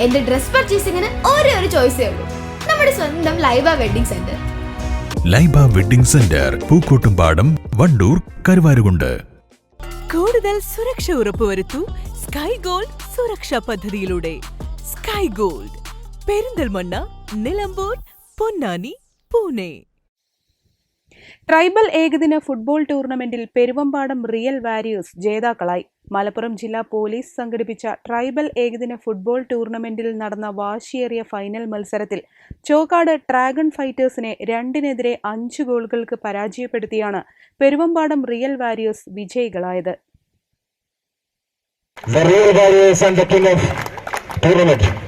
എന്റെ ഡ്രസ് പർച്ചേസിംഗിന് ഒരേ ഒരു ചോയ്സേ ഉള്ളൂ. നമ്മുടെ സ്വന്തം Laiba wedding centre. Laiba wedding centre Pookkottumpadam Wandoor Karuvarakundu. കൂടുതൽ സുരക്ഷ ഉറപ്പുവരുത്തൂ സ്കൈ ഗോൾഡ് സുരക്ഷാ പദ്ധതിയിലൂടെ. Sky gold Perinthalmanna Nilambur Ponnani Pune. Tribal ഏകദിന ഫുട്ബോൾ ടൂർണമെന്റിൽ പെരുവമ്പാടം റിയൽ വാരിയേഴ്സ് ജേതാക്കളായി മലപ്പുറം ജില്ലാ പോലീസ് സംഘടിപ്പിച്ച ട്രൈബൽ ഏകദിന ഫുട്ബോൾ ടൂർണമെന്റിൽ നടന്ന വാശിയേറിയ ഫൈനൽ മത്സരത്തിൽ ചോക്കാട് ഡ്രാഗൺ ഫൈറ്റേഴ്സിനെ രണ്ടിനെതിരെ അഞ്ച് ഗോളുകൾക്ക് പരാജയപ്പെടുത്തിയാണ് പെരുവമ്പാടം റിയൽ വാരിയേഴ്സ് വിജയികളായത് The Real Warriors and the King of Tournament.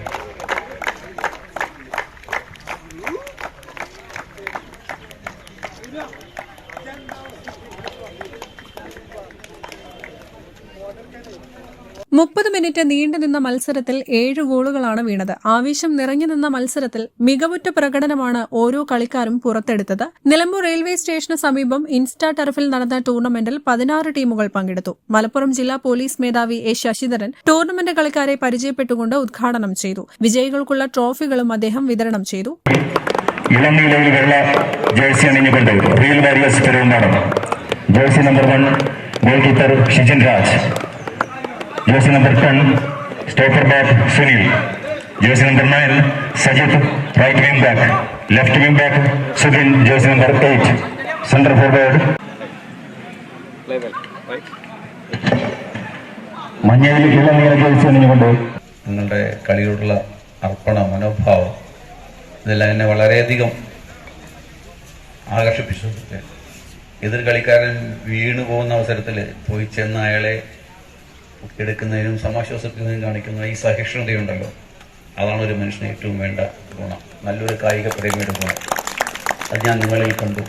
മുപ്പത് മിനിറ്റ് നീണ്ടുനിന്ന മത്സരത്തിൽ ഏഴ് ഗോളുകളാണ് വീണത്. ആവേശം നിറഞ്ഞു നിന്ന മത്സരത്തിൽ മികവുറ്റ പ്രകടനമാണ് ഓരോ കളിക്കാരും പുറത്തെടുത്തത്. നിലമ്പൂർ റെയിൽവേ സ്റ്റേഷന് സമീപം ഇൻസ്റ്റാ ടർഫിൽ നടന്ന ടൂർണമെന്റിൽ പതിനാറ് ടീമുകൾ പങ്കെടുത്തു. മലപ്പുറം ജില്ലാ പോലീസ് മേധാവി എ ശശിധരൻ ടൂർണമെന്റ് കളിക്കാരെ പരിചയപ്പെട്ടുകൊണ്ട് ഉദ്ഘാടനം ചെയ്തു. വിജയികൾക്കുള്ള ട്രോഫികളും അദ്ദേഹം വിതരണം ചെയ്തു. Jersey number one Raj. Jersey number ten stopper back Sunil. Jersey number nine Sajith. Right wing back left wing back Sudhin jersey number eight centre forward മഞ്ഞയിൽ ഇളം നീല ജേഴ്സി അണിഞ്ഞുകൊണ്ട്. നിങ്ങളുടെ കളിയോടുള്ള അർപ്പണ മനോഭാവം ഇതെല്ലാം എന്നെ വളരെയധികം ആകർഷിപ്പിച്ചു. എതിർ കളിക്കാരൻ വീണു പോകുന്ന അവസരത്തിൽ പോയി ചെന്ന് അയാളെ എടുക്കുന്നതിനും സമാശ്വാസത്തിനും കാണിക്കുന്ന ഈ സഹിഷ്ണുതയുണ്ടല്ലോ. അതാണ് ഒരു മനുഷ്യന് ഏറ്റവും വേണ്ട ഗുണം. നല്ലൊരു കായിക പ്രേമിയുടെ ഗുണം. അത് ഞാൻ നിങ്ങളിൽ കണ്ടു.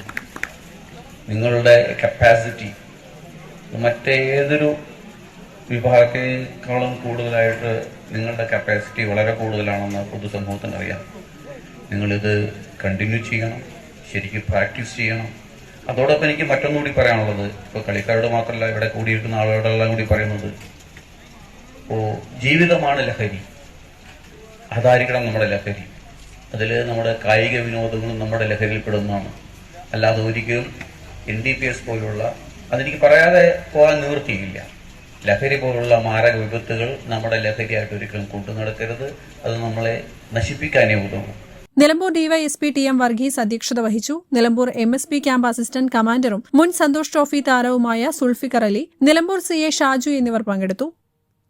നിങ്ങളുടെ കപ്പാസിറ്റി മറ്റേതൊരു വിഭാഗത്തെക്കാളും കൂടുതലായിട്ട് നിങ്ങളുടെ കപ്പാസിറ്റി വളരെ കൂടുതലാണെന്ന് പൊതുസമൂഹത്തിന് അറിയാം. നിങ്ങളിത് കണ്ടിന്യൂ ചെയ്യണം. ശരിക്കും പ്രാക്ടീസ് ചെയ്യണം. അതോടൊപ്പം എനിക്ക് മറ്റൊന്നുകൂടി പറയാനുള്ളത് ഇപ്പോൾ കളിക്കാരോട് മാത്രമല്ല ഇവിടെ കൂടിയിരിക്കുന്ന ആളുകളെല്ലാം കൂടി പറയുന്നത് ജീവിതമാണ് ലഹരി. അതായിരിക്കണം നമ്മുടെ ലഹരി. അതിൽ നമ്മുടെ കായിക വിനോദങ്ങളും നമ്മുടെ ലഹരിയിൽപ്പെടുന്നതാണ് അല്ലാതെ ഒരിക്കലും എൻ ഡി പി എസ് പോലുള്ള അതെനിക്ക് പറയാതെ പോകാൻ നിവൃത്തിയില്ല. ലഹരി പോലുള്ള മാരക വിപത്തുകൾ നമ്മുടെ ലഹരിയായിട്ട് ഒരിക്കലും കൊണ്ടു നടക്കരുത്. അത് നമ്മളെ നശിപ്പിക്കാനേ ഉള്ളൂ Nilambur DYSP T M Varghese അധ്യക്ഷത വഹിച്ചു Nilambur M S P camp assistant കമാൻഡറും മുൻ സന്തോഷ് ട്രോഫി താരവുമായ സുൾഫിക്കർ അലി നിലമ്പൂർ സി എ ഷാജു എന്നിവർ പങ്കെടുത്തു.